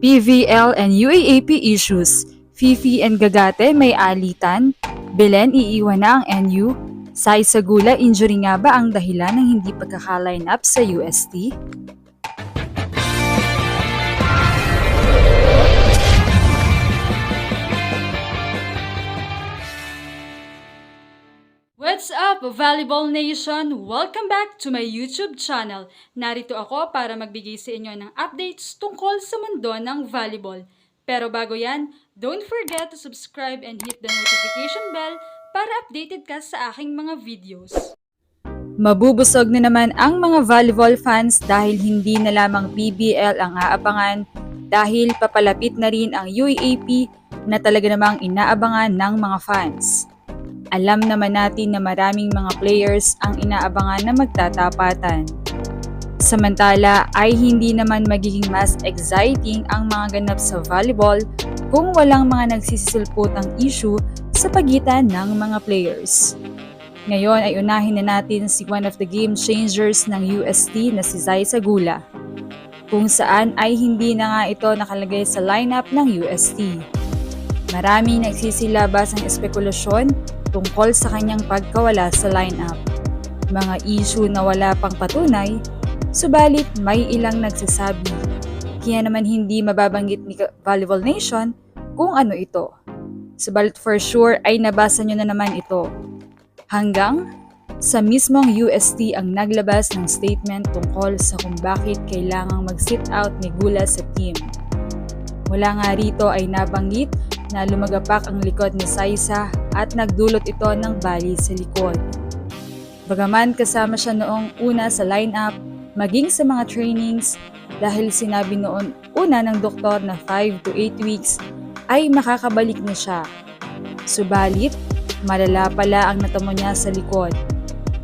PVL and UAAP issues. Fifi and Gagate may alitan. Belen iiwan na ang NU. Sai Sagula injury nga ba ang dahilan ng hindi pagkaka-line up sa UST? What's up, Volleyball Nation? Welcome back to my YouTube channel. Narito ako para magbigay sa inyo ng updates tungkol sa mundo ng volleyball. Pero bago yan, don't forget to subscribe and hit the notification bell para updated ka sa aking mga videos. Mabubusog na naman ang mga volleyball fans dahil hindi na lamang PBL ang aabangan dahil papalapit na rin ang UAAP na talaga namang inaabangan ng mga fans. Alam naman natin na maraming mga players ang inaabangan na magtatapatan. Samantala ay hindi naman magiging mas exciting ang mga ganap sa volleyball kung walang mga nagsisisilputang issue sa pagitan ng mga players. Ngayon ay unahin na natin si one of the game changers ng UST na si Zai Sagula, kung saan ay hindi na nga ito nakalagay sa lineup ng UST. Marami nagsisilabas ang espekulasyon tungkol sa kanyang pagkawala sa lineup. Mga issue na wala pang patunay, subalit may ilang nagsasabi. Kaya naman hindi mababanggit ni Volleyball Nation kung ano ito. Subalit for sure ay nabasa nyo na naman ito. Hanggang sa mismong UST ang naglabas ng statement tungkol sa kung bakit kailangang mag-sit out ni Gula sa team. Wala nga rito ay nabanggit na lumagapak ang likod ni Saisa at nagdulot ito ng bali sa likod. Bagaman kasama siya noong una sa lineup, maging sa mga trainings, dahil sinabi noon una ng doktor na 5 to 8 weeks ay makakabalik na siya. Subalit, malala pala ang natamo niya sa likod.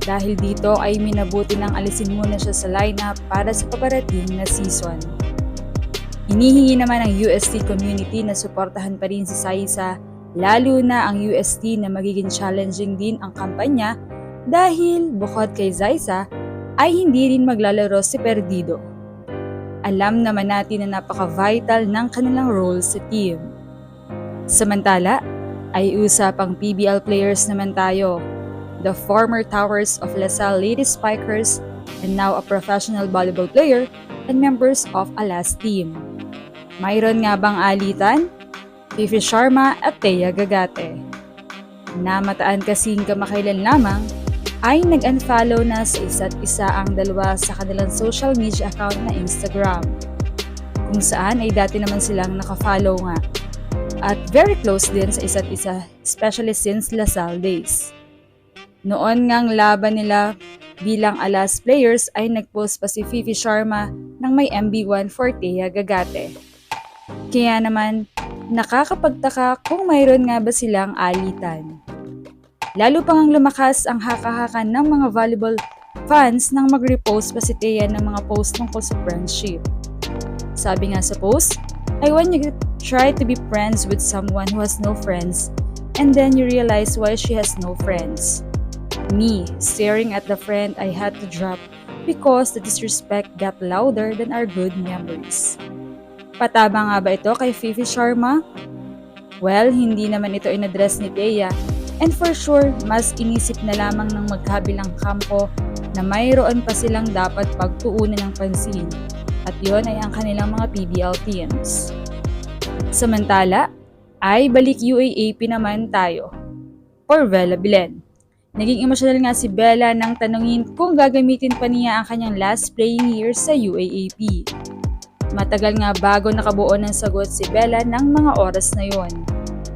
Dahil dito ay minabuti ng alisin muna siya sa lineup para sa paparating na season. Hinihingi naman ng UST community na suportahan pa rin si Saisa, lalo na ang UST na magiging challenging din ang kampanya dahil bukod kay Zaisa ay hindi rin maglalaro si Perdido. Alam naman natin na napaka-vital ng kanilang role sa team. Samantala, ay usapang PBL players naman tayo. The former Towers of LaSalle Lady Spikers and now a professional volleyball player and members of Alas team. Mayroon nga bang alitan? Fifi Sharma at Thea Gagate. Namataan kasing kamakailan lamang ay nag-unfollow na sa isa't isa ang dalawa sa kanilang social media account na Instagram. Kung saan ay dati naman silang nakafollow nga. At very close din sa isa't isa, especially since Lasal days. Noon ngang laban nila bilang Alas players ay nagpost pa si Fifi Sharma ng may MB1 for Thea Gagate. Kaya naman, nakakapagtaka kung mayroon nga ba silang alitan. Lalo pang ang lumakas ang haka-hakan ng mga volleyball fans nang mag-repost pa si Thea ng mga post tungkol sa friendship. Sabi nga sa post, I want you to try to be friends with someone who has no friends and then you realize why she has no friends. Me, staring at the friend I had to drop because the disrespect got louder than our good memories. Pataba nga ba ito kay Fifi Sharma? Well, hindi naman ito inadress ni Thea and for sure, mas inisip na lamang ng magkabilang kampo na mayroon pa silang dapat pagtuunan ng pansin at yon ay ang kanilang mga PBL teams. Samantala, ay balik UAAP naman tayo. For Bella Bilen. Naging emosyonal nga si Bella nang tanungin kung gagamitin pa niya ang kanyang last playing year sa UAAP. Matagal nga bago nakabuo ng sagot si Bella ng mga oras na yon.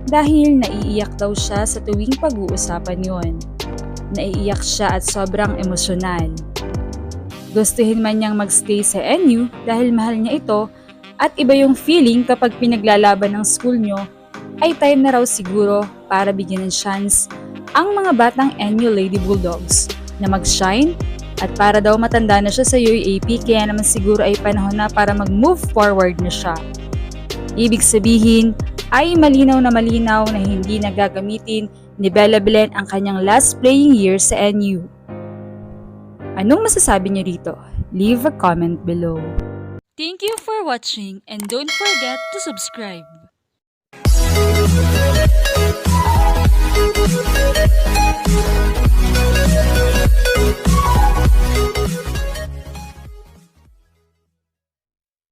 Dahil naiiyak daw siya sa tuwing pag-uusapan yon. Naiiyak siya at sobrang emosyonal. Gustuhin man niyang magstay sa NU dahil mahal niya ito at iba yung feeling kapag pinaglalaban ng school nyo ay time na raw siguro para bigyan ng chance ang mga batang NU Lady Bulldogs na mag-shine at para daw matanda na siya sa UAP kaya naman siguro ay panahon na para mag-move forward na siya. Ibig sabihin ay malinaw na malinaw na hindi nagagamitin ni Bella Belen ang kanyang last playing year sa NU. Anong masasabi niyo rito? Leave a comment below. Thank you for watching and don't forget to subscribe.